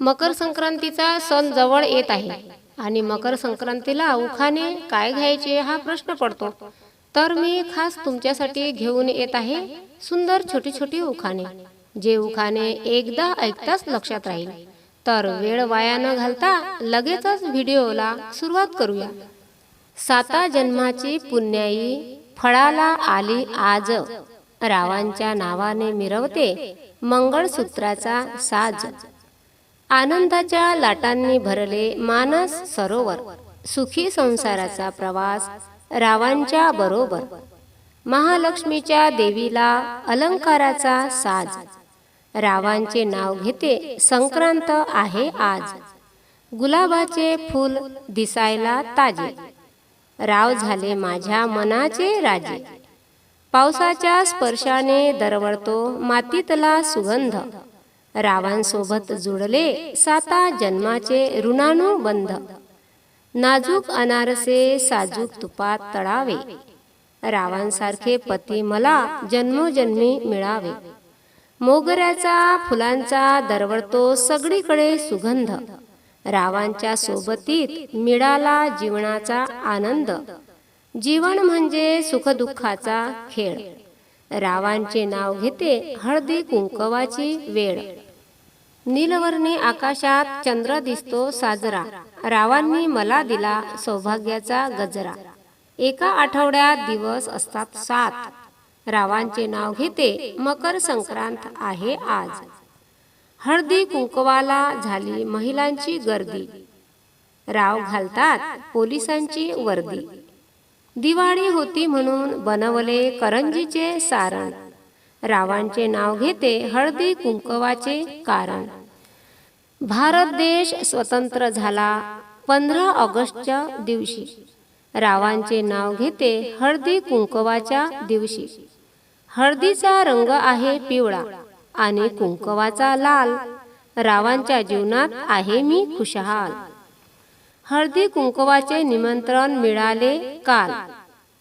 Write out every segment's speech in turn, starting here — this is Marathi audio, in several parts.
मकर संक्रांतीचा सण जवळ येत आहे आणि मकर संक्रांतीला उखाणे काय घ्यायचे हा प्रश्न पडतो. तर मी खास तुमच्यासाठी घेऊन येत आहे सुंदर छोटी छोटी उखाणे. जे उखाणे एकदा ऐकताच लक्षात राहील. तर वेळ वाया न घालता लगेचच व्हिडिओला सुरुवात करूया. साता जन्माची पुण्याई फळाला आली आज. रावांच्या नावाने मिरवते मंगळसूत्राचा साज. आनंदाच्या लाटांनी भरले मानस सरोवर सुखी संसाराचा प्रवास रावांच्या बरोबर. महालक्ष्मीच्या देवीला अलंकाराचा साज. रावांचे नाव घेते संक्रांत आहे आज. गुलाबाचे फूल दिसायला ताजे. राव झाले माझ्या मनाचे राजे. पावसाच्या स्पर्शाने दरवळतो मातीतला सुगंध. रावांसोबत जुळले साता जन्माचे ऋणानुबंध नाजूक अनारसे साजूक तुपात तळावे. रावांसारखे पती मला जन्मोजन्मी मिळावे. मोगऱ्याचा फुलांचा दरवळतो सगळीकडे सुगंध. रावांच्या सोबतीत मिळाला जीवनाचा आनंद. जीवन म्हणजे सुखदुःखाचा खेळ. रावांचे नाव घेते हळदी कुंकवाची वेळ. नीलवर्णी आकाशात चंद्र दिसतो साजरा. रावांनी मला दिला सौभाग्याचा गजरा. एका आठवड्यात दिवस असतात सात. रावांचे नाव घेते मकर संक्रांत आहे आज. हळदी कुंकवाला झाली महिलांची गर्दी. राव घालतात पोलिसांची वर्दी. दिवाळी होती म्हणून बनवले करंजीचे सारण. रावांचे नाव घेते हळदी कुंकवाचे कारण. भारत देश स्वतंत्र झाला पंधरा ऑगस्टच्या दिवशी. रावांचे नाव घेते हळदी कुंकवाच्या दिवशी. हळदीचा रंग आहे पिवळा आणि कुंकवाचा लाल. रावांच्या जीवनात आहे मी खुशहाल. हळदी कुंकवाचे निमंत्रण मिळाले काल.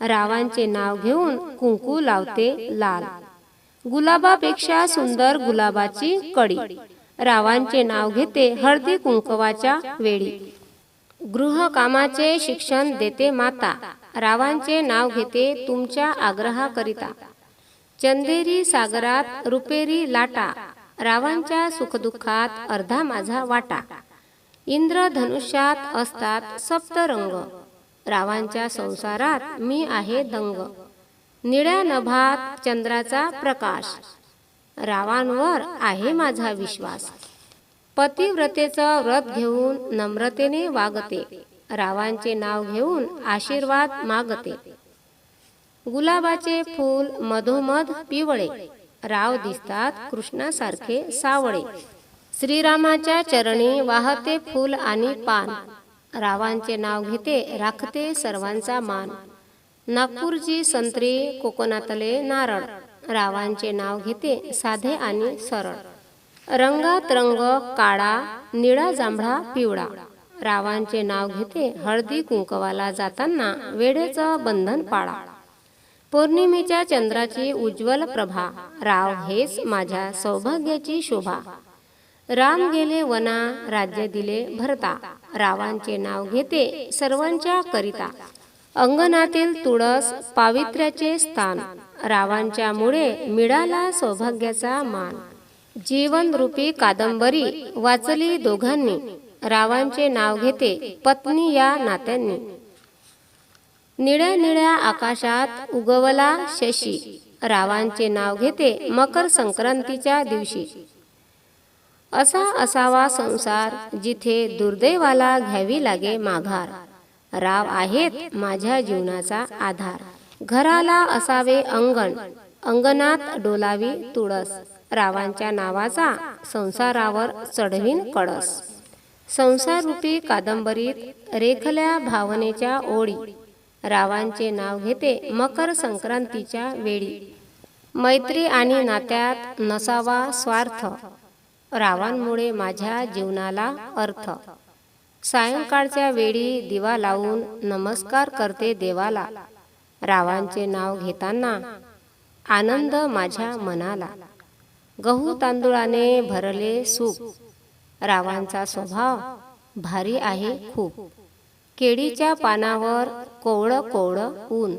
रावांचे नाव घेऊन कुंकू लावते लाल. गुलाबापेक्षा सुंदर गुलाबाची कडी. रावांचे नाव घेते हळदी कुंकवाच्या वेळी गृहकामाचे शिक्षण देते माता. रावांचे नाव घेते तुमच्या आग्रहाकरिता. चंदेरी सागरात रुपेरी लाटा. रावांच्या सुखदुःखात अर्धा माझा वाटा. इंद्रधनुष्यात असतात सप्तरंग. रावांच्या संसारात मी आहे दंग. निळ्या नभात चंद्राचा प्रकाश. रावांवर आहे माझा विश्वास. पतिव्रतेचं व्रत घेऊन नम्रतेने वागते. रावांचे नाव घेऊन आशीर्वाद मागते. गुलाबाचे फूल मधोमध पिवळे. राव दिसतात कृष्णासारखे सावळे. श्रीरामाच्या चरणी वाहते फूल आणि पान. रावांचे नाव घेते राखते सर्वांचा मान. नागपूरची संत्री कोकणातले नारळ. रावांचे नाव घेते साधे आणि सरळ. रंगात रंग काळा निळा जांभळा पिवळा. रावांचे नाव घेते हळदी कुंकवाला जाताना वेळेचं बंधन पाळा. पौर्णिमेच्या चंद्राची उज्ज्वल प्रभा. राव हेच माझ्या सौभाग्याची शोभा. राम गेले वना राज्य दिले भरता. रावांचे नाव घेते सर्वांच्या करिता. अंगणातील तुळस पावित्र्याचे स्थान. रावांच्या मुळे मिळाला सौभाग्याचा मान. जीवन रूपी कादंबरी वाचली दोघांनी. रावांचे नाव घेते पत्नी या नात्यांनी. निळ्या निळ्या आकाशात उगवला शशी. रावांचे नाव घेते मकर संक्रांतीच्या दिवशी. असा असावा संसार जिथे दुर्दैवाला घ्यावी लागे माघार. राव आहेत माझ्या जीवनाचा आधार. घराला असावे अंगण. अंगणात डोलावी तुळस. रावांच्या नावाचा संसारावर चढवीन कळस. संसाररूपी कादंबरीत रेखल्या भावनेच्या ओळी. रावांचे नाव घेते मकर संक्रांतीच्या वेळी. मैत्री आणि नात्यात नसावा स्वार्थ. रावांमुळे माझ्या जीवनाला अर्थ. सायंकाळच्या वेळी दिवा लावून नमस्कार करते देवाला. रावांचे नाव घेताना आनंद माझ्या मनाला. गहू तांदुळाने भरले सूप. रावांचा स्वभाव भारी आहे खूप. केळीच्या पानावर कोवळं कोवळं ऊन.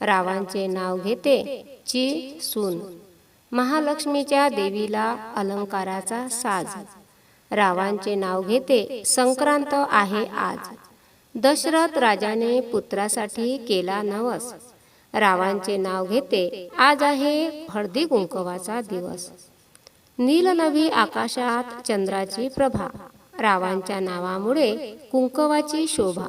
रावांचे नाव घेते ची सून. महालक्ष्मीच्या देवीला अलंकाराचा साज. रावांचे नाव घेते संक्रांत आहे आज. दशरथ राजाने पुत्रासाठी केला नवस. रावांचे नाव घेते आज आहे हळदी कुंकवाचा दिवस. नीलनवी आकाशात चंद्राची प्रभा. रावांच्या नावामुळे कुंकवाची शोभा.